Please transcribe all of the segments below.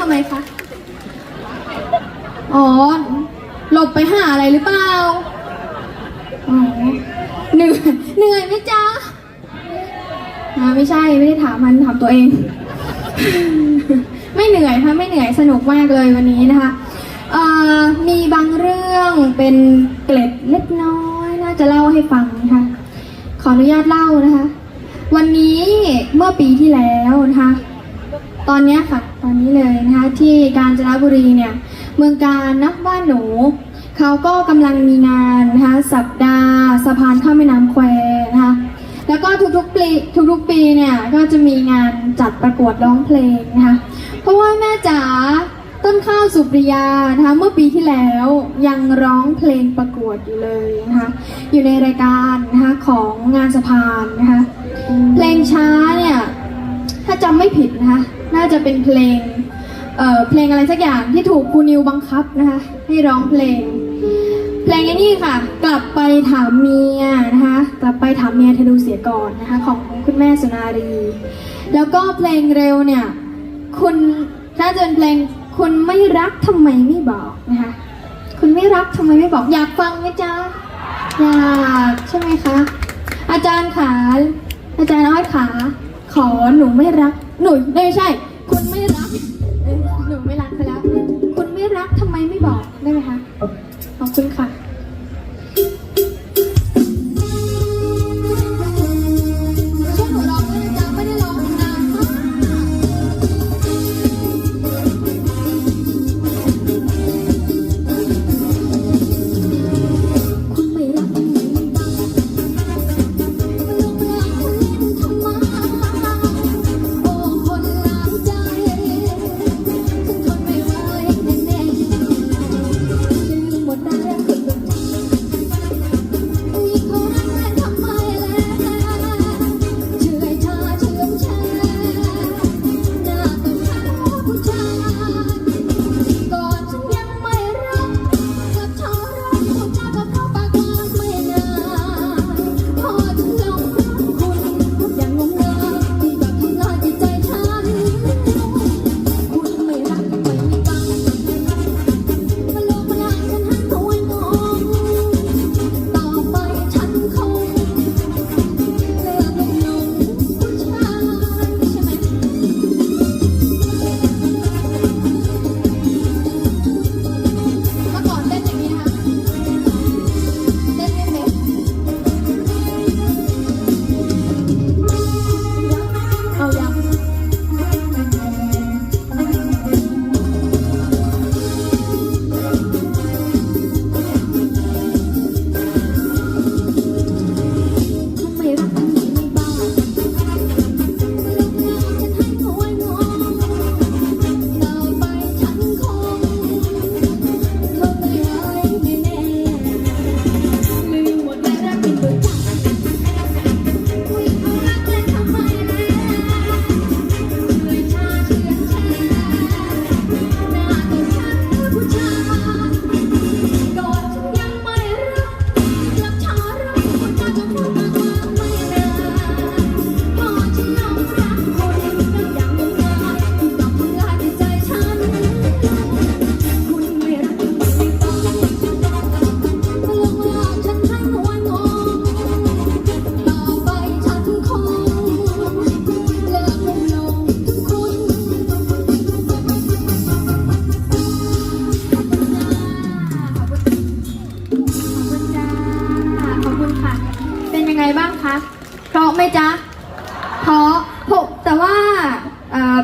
ทำไมคะ อ๋อ หลบไปหาอะไรหรือเปล่า อ๋อ เหนื่อยเหนื่อยไหมจ๊ะอ่าไม่ใช่ไม่ได้ถามมันถามตัวเอง ไม่เหนื่อยค่ะไม่เหนื่อยสนุกมากเลยวันนี้นะคะเอ่อมีบางเรื่องเป็นเกล็ดเล็กน้อยน่าจะเล่าให้ฟังนะคะขออนุญาตเล่านะคะ วันนี้เมื่อปีที่แล้วนะคะ ตอนนี้ค่ะ ตอนนี้เลยนะคะที่กาญจนบุรีเนี่ยเมืองการนักบ้านหนูเขาก็กำลังมีงานนะคะสัปดาห์สะพานข้ามแม่น้ำแควนะคะแล้วก็ทุกๆปีทุกๆปีเนี่ยก็จะมีงานจัดประกวดร้องเพลงนะคะเพราะว่าแม่จ๋าต้นข้าวสุปริยานะคะเมื่อปีที่แล้วยังร้องเพลงประกวดอยู่เลยนะคะอยู่ในรายการนะคะของงานสะพานนะคะเพลงช้าเนี่ยถ้าจำไม่ผิดนะคะ น่าจะเป็นเพลงเอ่อเพลงอะไรสักอย่างที่ถูกครูนิวบังคับนะคะ ให้ร้องเพลง เพลงนี่ค่ะ กลับไปถามเมียนะคะ กลับไปถามเมียเธอดูเสียก่อนนะคะ ของคุณแม่สุนารี แล้วก็เพลงเร็วเนี่ย คุณน่าจะเป็นเพลงคุณไม่รักทำไมไม่บอกนะคะ คุณไม่รักทำไมไม่บอก อยากฟังไหมจ๊ะอยากใช่ไหมคะ อาจารย์ขาอาจารย์อ้อยขา ขอหนูไม่รัก หนูไม่ใช่ คุณไม่รัก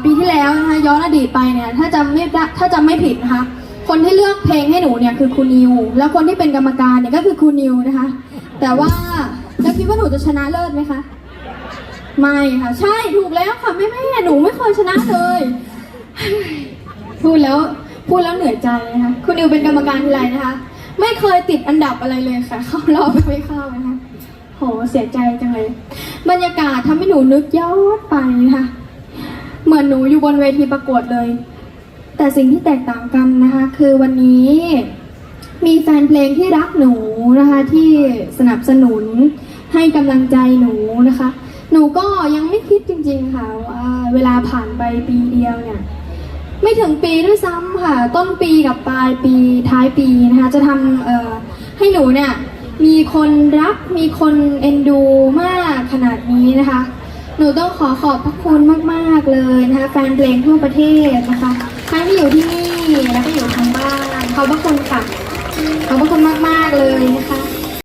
ปีที่แล้วนะคะย้อนอดีตไปเนี่ยถ้าจำไม่ได้ถ้าจำไม่ผิดนะคะ คนที่เลือกเพลงให้หนูเนี่ยคือครูนิว แล้วคนที่เป็นกรรมการเนี่ยก็คือครูนิวนะคะ แต่ว่าแล้วคิดว่าหนูจะชนะเลิศไหมคะไม่ค่ะ ใช่ถูกแล้วค่ะไม่ไม่หนูไม่เคยชนะเลยพูดแล้วพูดแล้วเหนื่อยใจนะคะคุณนิวเป็นกรรมการทีไรนะคะ ไม่เคยติดอันดับอะไรเลยค่ะ เข้ารอบไม่เข้านะคะโหเสียใจจังเลย บรรยากาศทำให้หนูนึกย้อนไปนะคะ เหมือนหนูอยู่บนเวทีประกวดเลย แต่สิ่งที่แตกต่างกันนะคะ คือวันนี้มีแฟนเพลงที่รักหนูนะคะ ที่สนับสนุนให้กำลังใจหนูนะคะ หนูก็ยังไม่คิดจริงๆค่ะว่าเวลาผ่านไปปีเดียวเนี่ย ไม่ถึงปีด้วยซ้ำค่ะ ต้นปีกับปลายปีท้ายปีนะคะ จะทำให้หนูเนี่ยมีคนรักมีคนเอ็นดูมากขนาดนี้นะคะ หนูต้องขอขอบพระคุณมากๆเลยนะคะแฟนเพลงทั่วประเทศนะคะทั้งที่อยู่ที่นี่แล้วก็อยู่ทางบ้านขอบพระคุณค่ะขอบพระคุณมากๆเลยนะคะ